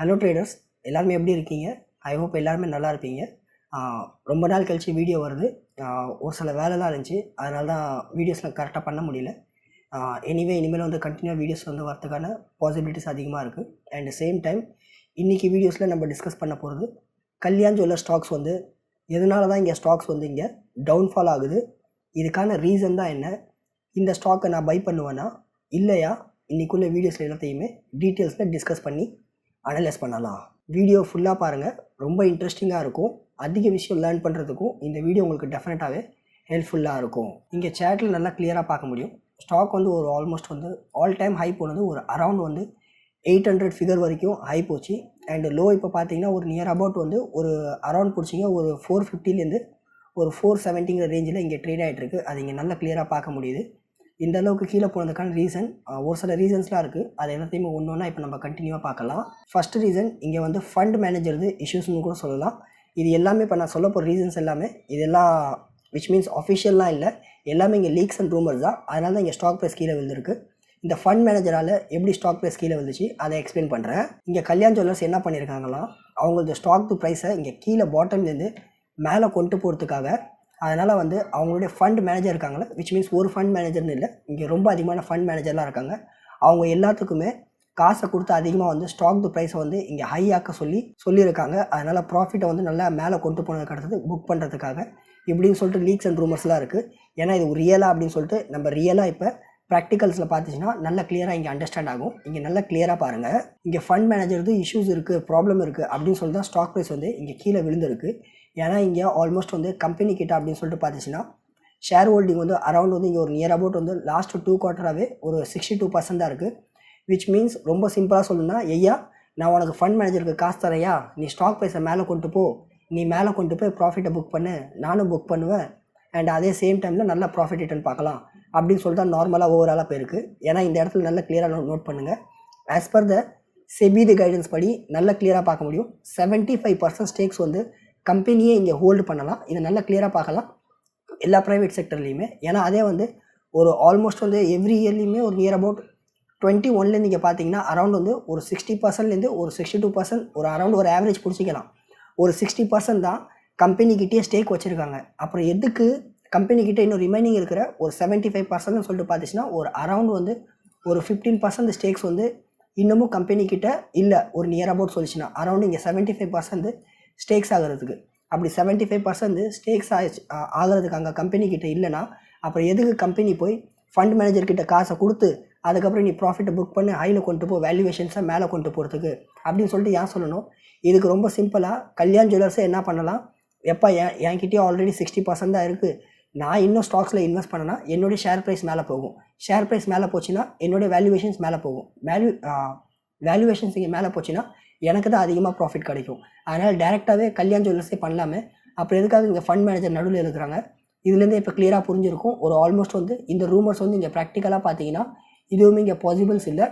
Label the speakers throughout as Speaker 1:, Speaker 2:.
Speaker 1: Hello traders எல்லாருமே எப்படி இருக்கீங்க? ஐ ஹோப் எல்லாருமே நல்லா இருப்பீங்க. ரொம்ப நாள் கழிச்சு வீடியோ வருது. ஒரு சில வேலைலாம் இருந்துச்சு. அதனால தான் வீடியோஸ்லாம் கரெக்டாக பண்ண முடியல. எனிவே இனிமேல் வந்து கண்டினியூ வீடியோஸ் வந்து வரதுக்கான பாசிபிலிட்டிஸ் அதிகமாக இருக்குது அண்ட் சேம் டைம் இன்றைக்கி வீடியோஸில் நம்ம டிஸ்கஸ் பண்ண போகிறது கல்யாண் ஜுவல்லர் ஸ்டாக்ஸ் வந்து எதனால தான் இங்கே ஸ்டாக்ஸ் வந்து இங்கே டவுன்ஃபால் ஆகுது? இதுக்கான ரீசன் தான் என்ன? இந்த ஸ்டாக்கை நான் பை பண்ணுவேன்னா இல்லையா? இன்றைக்குள்ளே வீடியோஸில் எல்லாத்தையுமே டீட்டெயில்ஸில் டிஸ்கஸ் பண்ணி அனலைஸ் பண்ணலாம். வீடியோ ஃபுல்லாக பாருங்கள் ரொம்ப இன்ட்ரெஸ்டிங்காக இருக்கும். அதிக விஷயம் லேர்ன் பண்ணுறதுக்கும் இந்த வீடியோ உங்களுக்கு டெஃபினட்டாகவே ஹெல்ப்ஃபுல்லாக இருக்கும். இங்கே சேட்டில் நல்லா கிளியராக பார்க்க முடியும். ஸ்டாக் வந்து ஒரு ஆல்மோஸ்ட் வந்து ஆல் டைம் ஹை போனது ஒரு அரவுண்ட் வந்து எயிட் ஹண்ட்ரட் ஃபிகர் வரைக்கும் ஹை போச்சு. அண்டு லோ இப்போ பார்த்தீங்கன்னா ஒரு நியர் அபவுட் வந்து ஒரு அரவுண்ட் பிடிச்சிங்க. ஒரு ஃபோர் ஃபிஃப்டிலேருந்து ஒரு ஃபோர் செவன்ட்டிங்கிற ரேஞ்சில் இங்கே ட்ரேட் ஆகிட்டுருக்கு அது இங்கே நல்லா கிளியராக பார்க்க முடியுது. இந்த அளவுக்கு கீழே போனதுக்கான ரீசன் ஒரு சில ரீசன்ஸ்லாம் இருக்குது அது எல்லாத்தையுமே ஒன்று ஒன்றா இப்போ நம்ம கண்டினியூவாக பார்க்கலாம். ஃபர்ஸ்ட் ரீசன் இங்கே வந்து ஃபண்ட் மேனேஜர்து இஷ்யூஸ்னு கூட சொல்லலாம். இது எல்லாமே இப்போ நான் சொல்ல போகிற ரீசன்ஸ் எல்லாமே இதெல்லாம் விச் மீன்ஸ் அஃபிஷியல்லாம் இல்லை. எல்லாமே இங்கே லீக்ஸ் அண்ட் ரூமர்ஸ் தான். அதனால தான் இங்கே ஸ்டாக் ப்ரைஸ் கீழே விழுந்திருக்கு. இந்த ஃபண்ட் மேனேஜரால் எப்படி ஸ்டாக் ப்ரைஸ் கீழே வந்துச்சு அதை எக்ஸ்பிளைன் பண்ணுறேன் இங்கே கல்யாண் ஜுவல்லர்ஸ் என்ன பண்ணியிருக்காங்களா அவங்களது ஸ்டாக் ப்ரைஸை இங்கே கீழே பாட்டம்லேருந்து மேலே கொண்டு போகிறதுக்காக அதனால் வந்து அவங்களுடைய ஃபண்ட் மேனேஜர் இருக்காங்களே விச் மீன்ஸ் ஒரு ஃபண்ட் மேனேஜர்னு இல்லை இங்கே ரொம்ப அதிகமான ஃபண்ட் மேனேஜர்லாம் இருக்காங்க. அவங்க எல்லாத்துக்குமே காசை கொடுத்து அதிகமாக வந்து ஸ்டாக் ப்ரைஸை வந்து இங்கே ஹை ஆக்க சொல்லி சொல்லியிருக்காங்க. அதனால் ப்ராஃபிட்டை வந்து நல்லா மேலே கொண்டு போனதுக்கு அடுத்தது புக் பண்ணுறதுக்காக இப்படின்னு சொல்லிட்டு லீக்ஸ் அண்ட் ரூமர்ஸ்லாம் இருக்குது ஏன்னா இது ரியலாக அப்படின்னு சொல்லிட்டு நம்ம ரியலாக இப்போ ப்ராக்டிகல்ஸில் பார்த்துச்சுன்னா நல்லா கிளியராக இங்கே அண்டர்ஸ்டாண்ட் ஆகும். இங்கே நல்லா கிளியராக பாருங்கள் இங்கே ஃபண்ட் மேனேஜர் இஷ்யூஸ் இருக்குது ப்ராப்ளம் இருக்குது அப்படின்னு சொல்லி தான் ஸ்டாக் ப்ரைஸ் வந்து இங்கே கீழே விழுந்திருக்கு. ஏன்னா இங்கே ஆல்மோஸ்ட் வந்து கம்பெனி கிட்ட அப்படின்னு சொல்லிட்டு பார்த்துச்சுன்னா ஷேர் ஹோல்டிங் வந்து அரௌண்ட் வந்து இங்கே ஒரு நியர் அபவுட் வந்து லாஸ்ட் டூ குவார்ட்டராகவே ஒரு சிக்ஸ்டி டூ பர்சன்ட் தான் இருக்குது விச் மீன்ஸ் ரொம்ப சிம்பிளாக சொல்லணும்னா ஐயா நான் உனக்கு ஃபண்ட் மேனேஜருக்கு காசு தரையா நீ ஸ்டாக் ப்ரைஸை மேலே கொண்டு போ. நீ மேலே கொண்டு போய் ப்ராஃபிட்டை புக் பண்ணு. நானும் புக் பண்ணுவேன். அண்ட் அதே சேம் டைமில் நல்ல ப்ராஃபிட் ரிட்டர்ன் பார்க்கலாம். அப்படின்னு சொல்லிட்டு தான் நார்மலாக ஓவராலாக போயிருக்கு. ஏன்னா இந்த இடத்துல நல்ல கிளியராக நோட் பண்ணுங்கள் ஆஸ் பர் த செபிது கைடன்ஸ் படி நல்ல கிளியராக பார்க்க முடியும். செவன்ட்டி ஃபைவ் பர்சன்ட் ஸ்டேக்ஸ் வந்து கம்பெனியே இங்கே ஹோல்டு பண்ணலாம். இதை நல்லா கிளியராக பார்க்கலாம். எல்லா ப்ரைவேட் செக்டர்லேயுமே ஏன்னா அதே வந்து ஒரு ஆல்மோஸ்ட் வந்து எவ்ரி இயர்லேயுமே ஒரு நியர் அபவுட் டுவெண்ட்டி ஒன்லேருந்து இங்கே பார்த்தீங்கன்னா அரௌண்ட் வந்து ஒரு சிக்ஸ்டி பர்சன்ட்லேருந்து ஒரு சிக்ஸ்டி டூ பர்சன்ட் ஒரு அரௌண்ட் ஒரு ஆவரேஜ் பிடிச்சிக்கலாம். ஒரு சிக்ஸ்டி பர்சன்ட் தான் கம்பெனிக்கிட்டே ஸ்டேக் வச்சுருக்காங்க. அப்புறம் எதுக்கு கம்பெனிக்கிட்ட இன்னும் ரிமைனிங் இருக்கிற ஒரு செவன்ட்டி ஃபைவ் பர்சன்ட்னு சொல்லிட்டு பார்த்துச்சுன்னா ஒரு அரௌண்ட் வந்து ஒரு ஃபிஃப்டீன் பர்சன்ட் ஸ்டேக்ஸ் வந்து இன்னமும் கம்பெனிக்கிட்ட இல்லை. ஒரு நியர் அபவுட் சொல்லிச்சுன்னா அரௌண்ட் இங்கே செவன்ட்டி ஃபைவ் பர்சன்ட் ஸ்டேக்ஸ் ஆகிறதுக்கு. அப்படி செவன்ட்டி ஃபைவ் பர்சன்ட் ஸ்டேக்ஸ் ஆயிடுச்சு ஆகிறதுக்கு அங்கே கம்பெனி இல்லைன்னா அப்புறம் எதுக்கு கம்பெனி போய் ஃபண்ட் மேனேஜர் கிட்ட காசை கொடுத்து அதுக்கப்புறம் நீ ப்ராஃபிட்டை புக் பண்ணி ஹையில் கொண்டு போ வேல்யூவேஷன்ஸை மேலே கொண்டு போகிறதுக்கு அப்படின்னு சொல்லிட்டு ஏன் சொல்லணும்? இதுக்கு ரொம்ப சிம்பிளாக கல்யாண் ஜுவல்லர்ஸை என்ன பண்ணலாம்? எப்போ என் என்கிட்டயே ஆல்ரெடி சிக்ஸ்டி பர்சன்ட் தான் இருக்குது நான் இன்னும் ஸ்டாக்ஸில் இன்வெஸ்ட் பண்ணேன்னா என்னுடைய ஷேர் ப்ரைஸ் மேலே போகும். ஷேர் ப்ரைஸ் மேலே போச்சுன்னா என்னுடைய வேல்யூவேஷன்ஸ் மேலே போகும். வேல்யூ வேல்யூவேஷன்ஸ் இங்கே மேலே போச்சுன்னா எனக்கு தான் அதிகமாக ப்ராஃபிட் கிடைக்கும். அதனால் டேரெக்டாகவே கல்யாண் ஜுவல்லர்ஸே பண்ணலாமே அப்புறம் எதுக்காக இங்கே ஃபண்ட் மேனேஜர் நடுவில் இருக்கிறாங்க? இதுலேருந்து இப்போ கிளியராக புரிஞ்சிருக்கும். ஒரு ஆல்மோஸ்ட் வந்து இந்த ரூமர்ஸ் வந்து இங்கே ப்ராக்டிக்கலாக பார்த்தீங்கன்னா இதுவுமே இங்கே பாசிபிள்ஸ் இல்லை.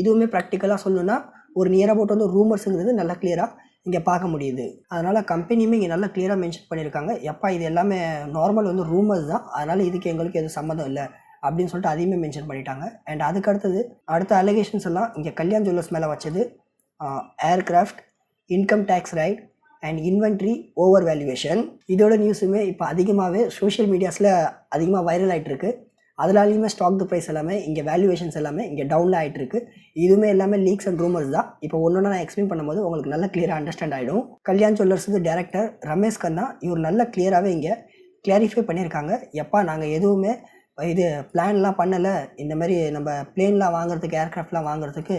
Speaker 1: இதுவுமே ப்ராக்டிக்கலாக சொல்லணுன்னா ஒரு நியர் அபவுட் வந்து ரூமர்ஸுங்கிறது நல்லா கிளியராக இங்கே பார்க்க முடியுது. அதனால் கம்பெனியுமே இங்கே நல்லா கிளியராக மென்ஷன் பண்ணியிருக்காங்க எப்பா இது எல்லாமே நார்மல் வந்து ரூமர்ஸ் தான். அதனால் இதுக்கு எங்களுக்கு எதுவும் சம்மந்தம் இல்லை. அப்படின்னு சொல்லிட்டு அதையுமே மென்ஷன் பண்ணிட்டாங்க. அண்ட் அதுக்கு அடுத்தது அடுத்த அலிகேஷன்ஸ் எல்லாம் இங்கே கல்யாண் ஜுவல்லர்ஸ் மேலே வச்சது. Aircraft income tax raid and inventory over valuation இதோட நியூஸுமே இப்போ அதிகமாகவே சோஷியல் மீடியாஸில் அதிகமாக வைரல் ஆகிட்டுருக்கு அதனாலையுமே ஸ்டாக் த ப்ரைஸ் எல்லாமே இங்கே வேல்யூவேஷன்ஸ் எல்லாமே இங்கே டவுனில் ஆகிட்டுருக்கு இதுவுமே எல்லாமே லீக்ஸ் அண்ட் ரூமர்ஸ் தான். இப்போ ஒன்று நான் எக்ஸ்பிளைன் பண்ணும்போது உங்களுக்கு நல்லா கிளியராக அண்டர்ஸ்டாண்ட் ஆகிடும் கல்யாண் சொல்லர்ஸுக்கு டேரக்டர் ரமேஷ் கண்ணா இவர் நல்ல கிளியராகவே இங்கே கிளாரிஃபை பண்ணியிருக்காங்க எப்பா நாங்கள் எதுவுமே இது பிளான்லாம் பண்ணலை. இந்த மாதிரி நம்ம பிளேன்லாம் வாங்குறதுக்கு ஏர்க்ராஃப்ட்லாம் வாங்குறதுக்கு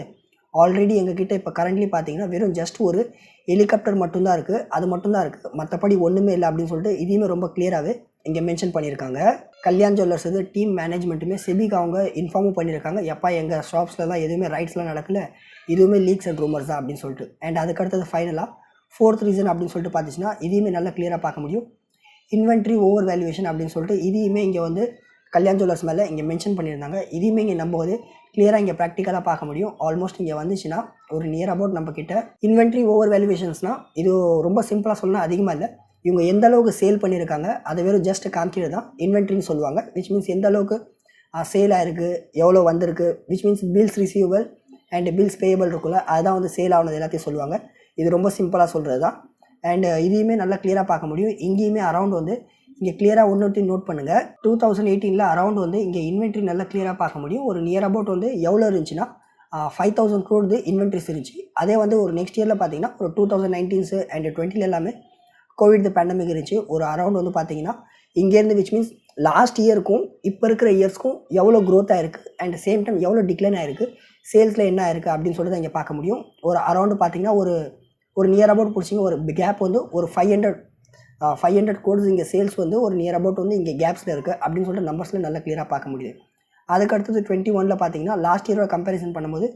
Speaker 1: ஆல்ரெடி எங்ககிட்ட இப்போ கரண்ட்லி பார்த்தீங்கன்னா வெறும் ஜஸ்ட் ஒரு ஹெலிகாப்டர் மட்டும்தான் இருக்குது அது மட்டும்தான் இருக்குது மற்றபடி ஒன்றுமே இல்லை அப்படின்னு சொல்லிட்டு இதையுமே ரொம்ப கிளியராகவே இங்கே மென்ஷன் பண்ணியிருக்காங்க கல்யாண் ஜுவல்லர்ஸ் வந்து டீம் மேனேஜ்மெண்ட்டுமே செபிக்கு அவங்க இன்ஃபார்மும் பண்ணியிருக்காங்க எப்பா எங்கள் ஷாப்ஸ்லாம் எதுவுமே ரைட்ஸ்லாம் நடக்கல. இதுவுமே லீக்ஸ் அண்ட் ரூமர்ஸ் தான் அப்படின்னு சொல்லிட்டு. அண்ட் அதுக்கடுத்தது ஃபைனலாக ஃபோர்த் ரீசன் அப்படின்னு சொல்லிட்டு பார்த்துச்சுன்னா இதையுமே நல்லா கிளியராக பார்க்க முடியும். இன்வென்ட்ரி ஓவர் வேல்யூவேஷன் அப்படின்னு சொல்லிட்டு இதையுமே இங்கே வந்து கல்யாண் ஜுவல்லர்ஸ் மேலே இங்கே மென்ஷன் பண்ணியிருந்தாங்க இதையுமே இங்கே நம்புவது கிளியராக இங்கே ப்ராக்டிக்கலாக பார்க்க முடியும். ஆல்மோஸ்ட் இங்கே வந்துச்சுன்னா ஒரு நியர் அபவுட் நம்ம கிட்ட இன்வென்ட்ரி ஓவர் வேல்யூவேஷன்ஸ்னால் இது ரொம்ப சிம்பிளாக சொன்னால் அதிகமாக இல்லை. இவங்க எந்த அளவுக்கு சேல் பண்ணியிருக்காங்க அதை வெறும் ஜஸ்ட் காமிக்கிறது தான் இன்வென்ட்ரின்னு சொல்லுவாங்க. விச் மீன்ஸ் எந்த அளவுக்கு சேல் ஆயிருக்கு எவ்வளோ வந்திருக்கு which means bills receivable and bills payable இருக்குல்ல அதுதான் வந்து சேல் ஆனது எல்லாத்தையும் சொல்லுவாங்க. இது ரொம்ப சிம்பிளாக சொல்கிறது தான் அண்டு இதையுமே நல்லா கிளியராக பார்க்க முடியும். இங்கேயுமே அரவுண்ட் வந்து இங்கே கிளியராக ஒன்று நோட் பண்ணுங்கள் டூ தௌசண்ட் எயிட்டீனில் அரௌண்ட் வந்து இங்கே இன்வென்ட்ரி நல்லா கிளியராக பார்க்க முடியும். ஒரு நியர் அபவுட் வந்து எவ்வளோ இருந்துச்சுன்னா ஃபைவ் தௌசண்ட் க்ரோடு இன்வென்ட்ரிஸ் இருந்துச்சு. அதே வந்து ஒரு நெக்ஸ்ட் இயரில் பார்த்தீங்கன்னா ஒரு டூ தௌசண்ட் நைன்டீன்ஸு அண்ட் டுவெண்ட்டில எல்லாமே கோவிட் பேண்டமிக் இருந்துச்சு. ஒரு அரௌண்ட் வந்து பார்த்தீங்கன்னா இங்கேருந்து விச் மீன்ஸ் லாஸ்ட் இயருக்கும் இப்போ இருக்கிற இயர்ஸ்க்கும் எவ்வளோ க்ரோத் ஆயிருக்கு? அண்ட் சேம் டைம் எவ்வளோ டிக்ளைன் ஆயிருக்கு? சேல்ஸில் என்ன ஆயிருக்கு? அப்படின்னு சொல்லிட்டு இங்கே பார்க்க முடியும். ஒரு அரௌண்டு பார்த்தீங்கன்னா ஒரு ஒரு நியர் அபவுட் பிடிச்சிங்க. ஒரு கேப் வந்து ஒரு five hundred five hundred crores இங்கே சேல்ஸ் வந்து ஒரு நியர் அபவுட் வந்து இங்கே கேப்ஸில் இருக்குது அப்படின்னு சொல்லிட்டு நம்பர்ஸில் நல்லா க்ளியராக பார்க்க முடியுது. அதுக்கு அடுத்தது டுவெண்ட்டி ஒனில் பார்த்தீங்கன்னா லாஸ்ட் இயரோட கம்பேரிசன் பண்ணும்போது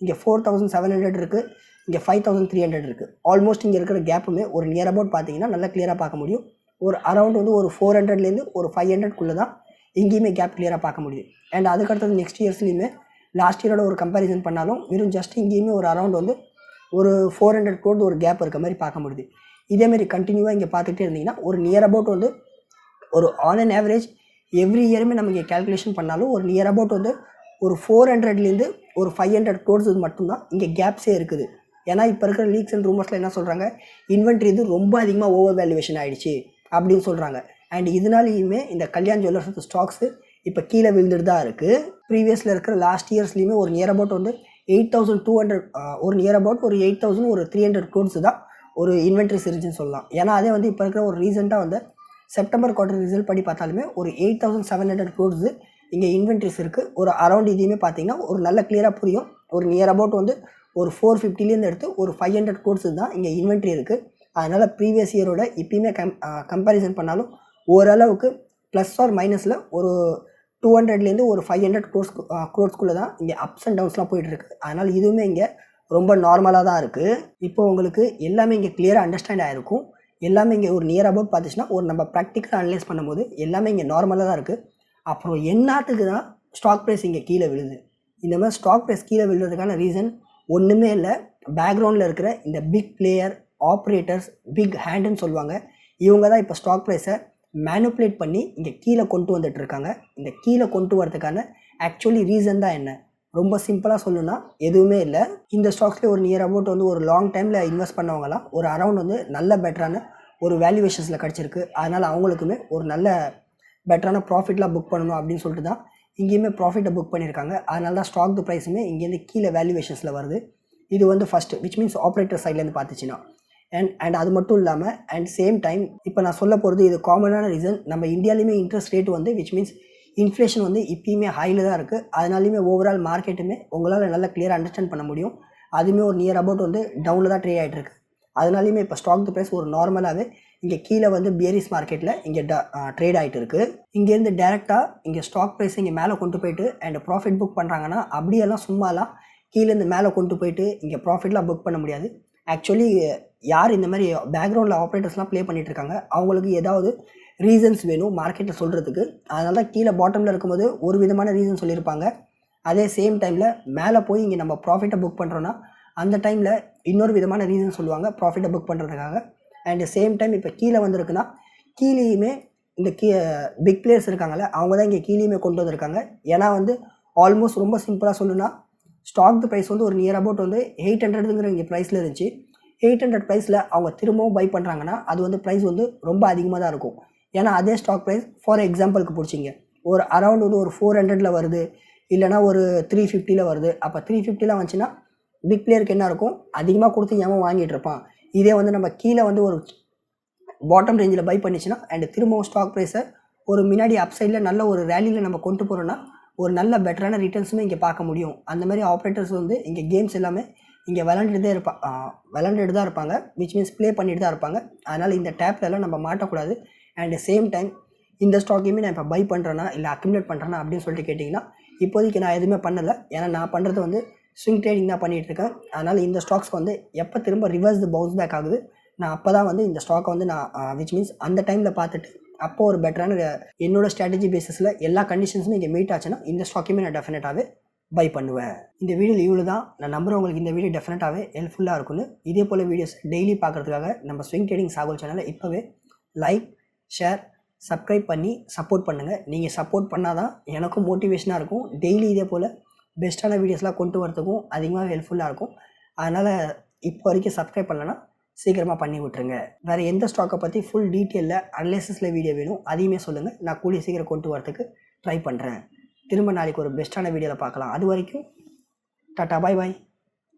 Speaker 1: இங்கே ஃபோர் தௌசண்ட் செவன் ஹண்ட்ரட் இருக்குது இங்கே ஃபைவ் தௌசண்ட் த்ரீ ஹண்ட்ரட் இருக்குது ஆல்மோஸ்ட் இங்கே இருக்கிற கேப்புமே ஒரு நியர் அபவுட் பார்த்தீங்கன்னா நல்லா க்ளியராக பார்க்க முடியும். ஒரு அரௌண்ட் வந்து ஒரு ஃபோர் ஹண்ட்ரட்லேருந்து ஒரு ஃபைவ் ஹண்ட்ரட்குள்ளே தான் இங்கேயுமே கேப் கிளியராக பார்க்க முடியுது. அண்ட் அதுக்கடுத்தது நெக்ஸ்ட் இயர்ஸ்லையுமே லாஸ்ட் இயரோட ஒரு கம்பேரிசன் பண்ணாலும் வெறும் ஜஸ்ட் இங்கேயுமே ஒரு அரௌண்ட் வந்து ஒரு ஃபோர் ஹண்ட்ரட் கோட் ஒரு கேப் இருக்க மாதிரி பார்க்க முடியுது. இதேமாரி கண்டினியூவாக இங்கே பார்த்துட்டே இருந்தீங்கன்னா ஒரு நியர் அபவுட் வந்து ஒரு ஆன் அன் ஆவரேஜ் எவ்ரி இயருமே நம்ம இங்கே கேல்குலேஷன் பண்ணாலும் ஒரு நியர் அபவுட் வந்து ஒரு ஃபோர் ஹண்ட்ரட்லேருந்து ஒரு ஃபைவ் ஹண்ட்ரட் கோர்ஸ் மட்டும்தான் இங்கே கேப்ஸே இருக்குது. ஏன்னா இப்போ இருக்கிற லீக்ஸ் அண்ட் ரூமர்ஸில் என்ன சொல்கிறாங்க இன்வென்ட்ரி இது ரொம்ப அதிகமாக ஓவர் வேல்யூவேஷன் ஆகிடுச்சு அப்படின்னு சொல்கிறாங்க அண்ட் இதனாலேயுமே இந்த கல்யாண் ஜுவல்லர்ஸ் ஸ்டாக்ஸு இப்போ கீழே விழுந்துட்டு தான் இருக்குது ப்ரீவியஸில் இருக்கிற லாஸ்ட் இயர்ஸ்லேயுமே ஒரு நியர் அபவுட் வந்து எயிட் தௌசண்ட் டூ ஹண்ட்ரட் ஒரு நியர் அபவுட் ஒரு எயிட் தௌசண்ட் ஒரு த்ரீ ஹண்ட்ரட் கோர்ஸ் தான் ஒரு இன்வென்ட்ரிஸ் இருந்துச்சுன்னு சொல்லலாம். ஏன்னா அதே வந்து இப்போ இருக்கிற ஒரு ரீசெண்டாக வந்து செப்டம்பர் குவார்டர் ரிசல்ட் படி பார்த்தாலுமே ஒரு eight thousand seven hundred crores இங்கே இன்வென்ட்ரிஸ் இருக்குது ஒரு அரௌண்ட் இதையுமே பார்த்தீங்கன்னா ஒரு நல்ல கிளியராக புரியும். ஒரு நியர் அபவுட் வந்து ஒரு ஃபோர் ஃபிஃப்டிலேருந்து எடுத்து ஒரு ஃபைவ் ஹண்ட்ரட் கோர்ஸ் தான் இங்கே இன்வென்ட்ரி இருக்குது அதனால் ப்ரீவியஸ் இயரோட இப்பயுமே கம் கம்பேரிசன் பண்ணாலும் ஓரளவுக்கு ப்ளஸ் ஆர் மைனஸில் ஒரு டூ ஹண்ட்ரட்லேருந்து ஒரு ஃபைவ் ஹண்ட்ரட் க்ரோர்ஸ் க்ரோர்ஸ்குள்ளே தான் இங்கே அப்ஸ் அண்ட் டவுன்ஸ்லாம் போயிட்டுருக்கு அதனால் இதுவுமே இங்கே ரொம்ப நார்மலாக தான் இருக்குது இப்போ உங்களுக்கு எல்லாமே இங்கே கிளியராக அண்டர்ஸ்டாண்ட் ஆகிருக்கும் எல்லாமே இங்கே ஒரு நியர் அபவுட் பார்த்துச்சுன்னா ஒரு நம்ம ப்ராக்டிக்கலாக அனலைஸ் பண்ணும்போது எல்லாமே இங்கே நார்மலாக தான் இருக்குது அப்புறம் என்னத்துக்கு தான் ஸ்டாக் ப்ரைஸ் இங்கே கீழே விழுது. இந்த மாதிரி ஸ்டாக் ப்ரைஸ் கீழே விழுறதுக்கான ரீசன் ஒன்றுமே இல்லை. பேக்ரவுண்டில் இருக்கிற இந்த பிக் பிளேயர் ஆப்ரேட்டர்ஸ் பிக் ஹேண்டுன்னு சொல்லுவாங்க. இவங்க தான் இப்போ ஸ்டாக் ப்ரைஸை மேனுப்புலேட் பண்ணி இங்கே கீழே கொண்டு வந்துட்டு இருக்காங்க. இந்த கீழே கொண்டு வரதுக்கான ஆக்சுவலி ரீசன் தான் என்ன? ரொம்ப சிம்பிளாக சொல்லணும்னா எதுவுமே இல்லை. இந்த ஸ்டாக்ஸில் ஒரு நியர் அபவுட் வந்து ஒரு லாங் டைமில் இன்வெஸ்ட் பண்ணவங்களாம் ஒரு அரௌண்ட் வந்து நல்ல பெட்டரான ஒரு வேல்யூவேஷன்ஸில் கிடச்சிருக்கு. அதனால் அவங்களுக்குமே ஒரு நல்ல பெட்டரான ப்ராஃபிட்லாம் புக் பண்ணணும் அப்படின்னு சொல்லிட்டு தான் இங்கேயுமே ப்ராஃபிட்டை புக் பண்ணியிருக்காங்க. அதனால தான் ஸ்டாக் ப்ரைஸுமே இங்கேருந்து கீழே வேல்யூவேஷன்ஸில் வருது. இது வந்து ஃபஸ்ட்டு விச் மீன்ஸ் ஆப்ரேட்டர் சைட்லேருந்து பார்த்துச்சுன்னா. அண்ட் அண்ட் அது மட்டும் இல்லாமல் அண்ட் சேம் டைம் இப்போ நான் சொல்ல போகிறது இது காமனான ரீசன் நம்ம இந்தியாலையுமே இன்ட்ரெஸ்ட் ரேட் வந்து விச் மீன்ஸ் இன்ஃப்ளேஷன் வந்து இப்பயுமே ஹையில் தான் இருக்குது அதனாலையுமே ஓவரால் மார்க்கெட்டுமே உங்களால் நல்லா கிளியராக அண்டர்ஸ்டாண்ட் பண்ண முடியும். அதுவுமே ஒரு நியர் அபவுட் வந்து டவுனில் தான் ட்ரே ஆகிட்டு இருக்கு. அதனாலையுமே இப்போ ஸ்டாக் ப்ரைஸ் ஒரு நார்மலாகவே இங்கே கீழே வந்து பியரிஸ் மார்க்கெட்டில் இங்கே ட ட்ரேட் ஆகிட்டு இருக்குது இங்கேருந்து டேரெக்டாக இங்கே ஸ்டாக் ப்ரைஸ் இங்கே மேலே கொண்டு போயிட்டு அண்ட் ப்ராஃபிட் புக் பண்ணுறாங்கன்னா அப்படியெல்லாம் சும்மாலாம் கீழேருந்து மேலே கொண்டு போயிட்டு இங்கே ப்ராஃபிட்லாம் புக் பண்ண முடியாது. ஆக்சுவலி யார் இந்த மாதிரி பேக்ரவுண்டில் ஆப்ரேட்டர்ஸ்லாம் ப்ளே பண்ணிட்டு இருக்காங்க அவங்களுக்கு ஏதாவது ரீசன்ஸ் வேணும் மார்க்கெட்டில் சொல்கிறதுக்கு அதனால தான் கீழே பாட்டமில் இருக்கும்போது ஒரு விதமான ரீசன் சொல்லியிருப்பாங்க. அதே சேம் டைமில் மேலே போய் இங்கே நம்ம ப்ராஃபிட்டை புக் பண்ணுறோன்னா அந்த டைமில் இன்னொரு விதமான ரீசன் சொல்லுவாங்க ப்ராஃபிட்டை புக் பண்ணுறதுக்காக அண்ட் சேம் டைம் இப்போ கீழே வந்திருக்குன்னா கீழேயுமே இந்த கீ பிக் பிளேயர்ஸ் இருக்காங்கல்ல அவங்க தான் இங்கே கீழேயுமே கொண்டு வந்திருக்காங்க. ஏன்னா வந்து ஆல்மோஸ்ட் ரொம்ப சிம்பிளாக சொல்லணும்னா ஸ்டாக் ப்ரைஸ் வந்து ஒரு நியர் அபவுட் வந்து எயிட் ஹண்ட்ரடுங்கிற இங்கே ப்ரைஸில் இருந்துச்சு. எயிட் ஹண்ட்ரட் ப்ரைஸில் அவங்க திரும்பவும் பை பண்ணுறாங்கன்னா அது வந்து ப்ரைஸ் வந்து ரொம்ப அதிகமாக தான் இருக்கும். ஏன்னா அதே ஸ்டாக் ப்ரைஸ் ஃபார் எக்ஸாம்பிளுக்கு பிடிச்சிங்க. ஒரு அரௌண்ட் வந்து ஒரு ஃபோர் ஹண்ட்ரடில் வருது. இல்லைனா ஒரு த்ரீ ஃபிஃப்டியில் வருது. அப்போ த்ரீ ஃபிஃப்டியில் வந்துச்சுன்னா பிக் பிளேயருக்கு என்ன இருக்கும்? அதிகமாக கொடுத்து ஏன் வாங்கிட்டு இருப்பான். இதே வந்து நம்ம கீழே வந்து ஒரு பாட்டம் ரேஞ்சில் பை பண்ணிச்சுன்னா அண்ட் திரும்பவும் ஸ்டாக் ப்ரைஸை ஒரு முன்னாடி அப்சைடில் நல்ல ஒரு ரேலியில் நம்ம கொண்டு போகிறோன்னா ஒரு நல்ல பெட்டரான ரிட்டர்ன்ஸுமே இங்கே பார்க்க முடியும். அந்த மாதிரி ஆப்ரேட்டர்ஸ் வந்து இங்கே கேம்ஸ் எல்லாமே இங்கே விளாண்டுட்டு தான் இருப்பா விளாண்டுட்டு தான் இருப்பாங்க. விச் மீன்ஸ் ப்ளே பண்ணிட்டு தான் இருப்பாங்க. அதனால் இந்த டேப்லலாம் நம்ம மாட்டக்கூடாது. அண்ட் சேம் டைம் இந்த ஸ்டாக்கையுமே நான் இப்போ பை பண்ணுறேன்னா இல்லை அக்யூமுலேட் பண்ணுறேன்னா அப்படின்னு சொல்லிட்டு கேட்டிங்கன்னா இப்போதைக்கு நான் எதுவுமே பண்ணலை. ஏன்னா நான் பண்ணுறது வந்து ஸ்விங் ட்ரேடிங் தான் பண்ணிகிட்டு இருக்கேன். அதனால் இந்த ஸ்டாக்ஸ் வந்து எப்போ திரும்ப ரிவர்ஸ் பவுன்ஸ் பேக் ஆகுது நான் அப்போ தான் வந்து இந்த ஸ்டாக்கை வந்து நான் விச் மீன்ஸ் அந்த டைமில் பார்த்துட்டு அப்போ ஒரு பெட்டரான என்னோட ஸ்ட்ராட்டஜி பேசிஸில் எல்லா கண்டிஷன்ஸுமே இங்கே மீட் ஆச்சுன்னா இந்த ஸ்டாக்கையுமே நான் டெஃபினட்டாகவே பை பண்ணுவேன். இந்த வீடியோ லீவில் தான் நான் நம்புகிறேன் உங்களுக்கு இந்த வீடியோ டெஃபினட்டாகவே ஹெல்ப்ஃபுல்லாக இருக்கும்னு. இதே போல் வீடியோஸ் டெய்லி பார்க்குறதுக்காக நம்ம ஸ்விங் ட்ரேடிங் சாகோல் சேனலை இப்போவே லைக் ஷேர் சப்ஸ்கிரைப் பண்ணி சப்போர்ட் பண்ணுங்கள் நீங்கள் சப்போர்ட் பண்ணால் தான் எனக்கும் மோட்டிவேஷனாக இருக்கும். டெய்லி இதே போல் பெஸ்ட்டான வீடியோஸ்லாம் கொண்டு வரதுக்கும் அதிகமாக ஹெல்ப்ஃபுல்லாக இருக்கும். அதனால் இப்போ வரைக்கும் சப்ஸ்கிரைப் பண்ணலன்னா சீக்கிரமாக பண்ணி விட்ருங்க வேறு எந்த ஸ்டாக்கை பற்றி ஃபுல் டீட்டெயிலில் அனலைசிஸில் வீடியோ வேணும் அதையுமே சொல்லுங்கள் நான் கூடிய சீக்கிரம் கொண்டு வரத்துக்கு ட்ரை பண்ணுறேன் திரும்ப நாளைக்கு ஒரு பெஸ்ட்டான வீடியோவில் பார்க்கலாம். அது வரைக்கும் டாட்டா பாய் பாய்